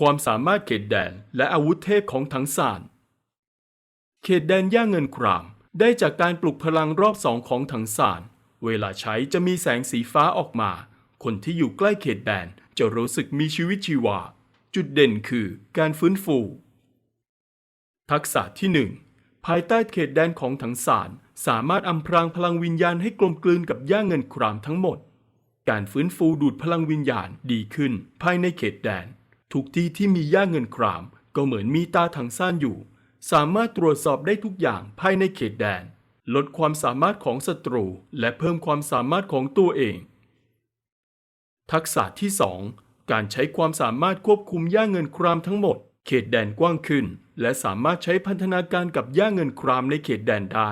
ความสามารถเขตแดนและอาวุธเทพของถังซานเขตแดนย่าเงินครามได้จากการปลุกพลังรอบสองของถังซานเวลาใช้จะมีแสงสีฟ้าออกมา คนที่อยู่ใกล้เขตแดนจะรู้สึกมีชีวิตชีวา จุดเด่นคือการฟื้นฟู ทักษะที่หนึ่งภายใต้เขตแดนของถังสารสามารถอำพรางพลังวิญญาณให้กลมกลืนกับย่าเงินครามทั้งหมด การฟื้นฟูดูดพลังวิญญาณดีขึ้นภายในเขตแดน ทุกที่ที่มีย่าเงินคราม ก็เหมือนมีตาถังซ่านอยู่ สามารถตรวจสอบได้ทุกอย่างภายในเขตแดน ลดความสามารถของศัตรู และเพิ่มความสามารถของตัวเอง ทักษะที่ 2 การใช้ความสามารถควบคุมย่าเงินครามทั้งหมด เขตแดนกว้างขึ้น และสามารถใช้พันธนาการกับย่าเงินครามในเขตแดนได้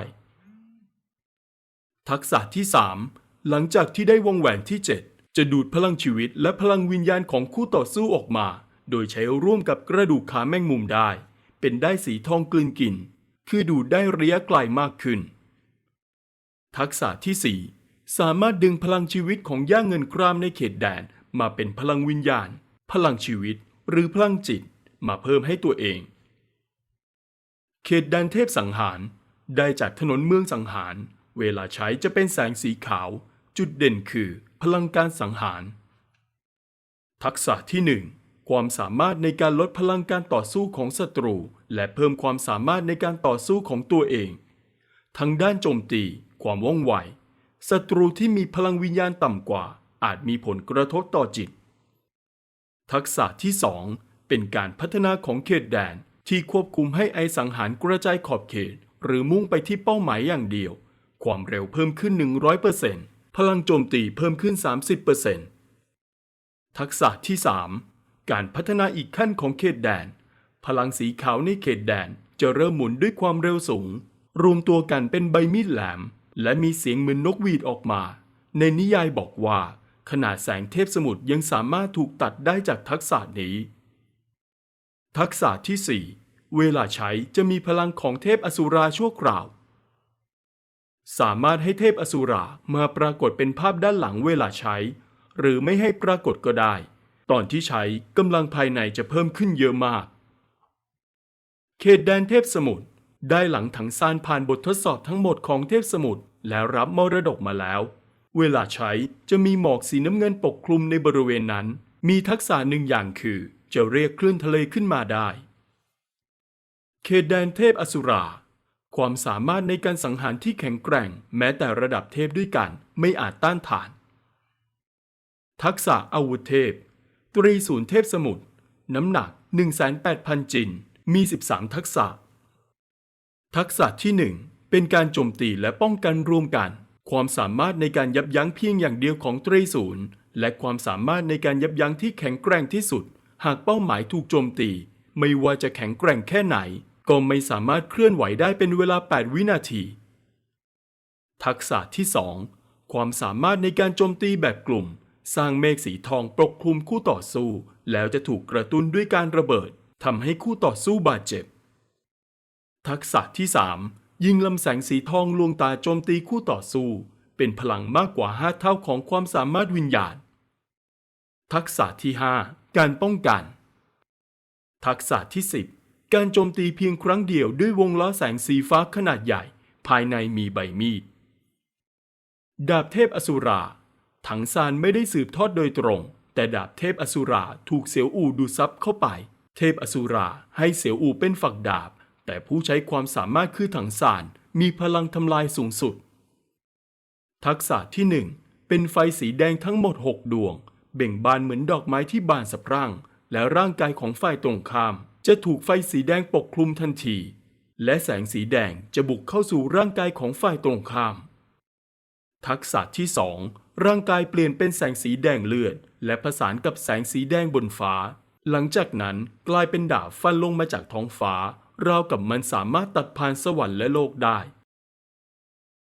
ทักษะที่ 3 หลังจากที่ได้วงแหวนที่ 7จะดูดพลังชีวิตและพลังวิญญาณของคู่ต่อสู้ออกมา โดยใช้ร่วมกับกระดูกขาแมงมุมได้ เป็นได้สีทองกลืนกินคือดูดได้ระยะไกลมากขึ้น ทักษะที่ 4 สามารถดึงพลังชีวิตของย่าเงินครามในเขตแดนมาเป็นพลังวิญญาณ พลังชีวิต หรือพลังจิตมาเพิ่มให้ตัวเอง เขตแดนเทพสังหาร ได้จากถนนเมืองสังหาร เวลาใช้จะเป็นแสงสีขาว จุดเด่นคือพลังการสังหาร ทักษะที่ 1 ความสามารถในการลดพลังการต่อสู้ของศัตรู และเพิ่มความสามารถในการต่อสู้ของตัวเอง ทั้งด้านโจมตี ความว่องไวศัตรูที่มีพลังวิญญาณต่ำกว่า อาจมีผลกระทบต่อจิต ทักษะที่ 2 เป็นการพัฒนาของเขตแดนที่ควบคุมให้ไอสังหารกระจายขอบเขต หรือมุ่งไปที่เป้าหมายอย่างเดียว ความเร็วเพิ่มขึ้น 100%พลังโจมตีเพิ่มขึ้น 30%ทักษะที่ 3 การพัฒนาอีกขั้นของเขตแดน พลังสีขาวในเขตแดนจะเริ่มหมุนด้วยความเร็วสูง รวมตัวกันเป็นใบมีดแหลม และมีเสียงเหมือนนกหวีดออกมา ในนิยายบอกว่า ขนาดแสงเทพสมุทรยังสามารถถูกตัดได้จากทักษะนี้ ทักษะที่ 4 เวลาใช้จะมีพลังของเทพอสุราชั่วคราว สามารถให้เทพอสุรามาปรากฏเป็นภาพด้านหลังเวลาใช้ หรือไม่ให้ปรากฏก็ได้ ตอนที่ใช้กำลังภายในจะเพิ่มขึ้นเยอะมาก เขตแดนเทพสมุทรได้หลังถังซานผ่านบททดสอบทั้งหมดของเทพสมุทรแล้วรับมรดกมาแล้ว เวลาใช้จะมีหมอกสีน้ำเงินปกคลุมในบริเวณนั้น มีทักษะหนึ่งอย่างคือ จะเรียกคลื่นทะเลขึ้นมาได้ เขตแดนเทพอสุรา ความสามารถในการสังหารที่แข็งแกร่ง แม้แต่ระดับเทพด้วยกันไม่อาจต้านทาน ทักษะอาวุธเทพ ตรีศูนย์เทพสมุทรน้ำหนัก 18,000 จิน มี 13 ทักษะ ทักษะที่ 1 เป็นการโจมตีและป้องกันรวมกัน ความสามารถในการยับยั้งเพียงอย่างเดียวของตรีศูนย์และความสามารถในการยับยั้งที่แข็งแกร่งที่สุด หากเป้าหมายถูกโจมตี ไม่ว่าจะแข็งแกร่งแค่ไหน ก็ไม่สามารถเคลื่อนไหวได้เป็นเวลา 8 วินาที ทักษะที่ 2 ความสามารถในการโจมตีแบบกลุ่ม สร้างเมฆสีทองปกคลุมคู่ต่อสู้ แล้วจะถูกกระตุ้นด้วยการระเบิดทำให้คู่ต่อสู้บาดเจ็บ ทักษะที่ 3 ยิงลำแสงสีทองลวงตาโจมตีคู่ต่อสู้ เป็นพลังมากกว่า 5 เท่าของความสามารถวิญญาณ ทักษะที่ 5 การป้องกัน ทักษะที่ 10 การโจมตีเพียงครั้งเดียวด้วยวงล้อแสงสีฟ้าขนาดใหญ่ ภายในมีใบมีด ดาบเทพอสุรา ถังซานไม่ได้สืบทอดโดยตรง แต่ดาบเทพอสุราถูกเสียวอูดูดซับเข้าไป เทพอสุราให้เสียวอูเป็นฝักดาบ แต่ผู้ใช้ความสามารถคือถังซานมีพลังทำลายสูงสุด ทักษะที่หนึ่งเป็นไฟสีแดงทั้งหมด 6 ดวง เบ่งบานเหมือนดอกไม้ที่บานสะพรั่ง และร่างกายของฝ่ายตรงข้าม จะถูกไฟสีแดงปกคลุมทันที และแสงสีแดงจะบุกเข้าสู่ร่างกายของฝ่ายตรงข้าม ทักษะที่ 2 ร่างกายเปลี่ยนเป็นแสงสีแดงเลือด และผสานกับแสงสีแดงบนฟ้า หลังจากนั้นกลายเป็นดาบฟันลงมาจากท้องฟ้า ราวกับมันสามารถตัดผ่านสวรรค์และโลกได้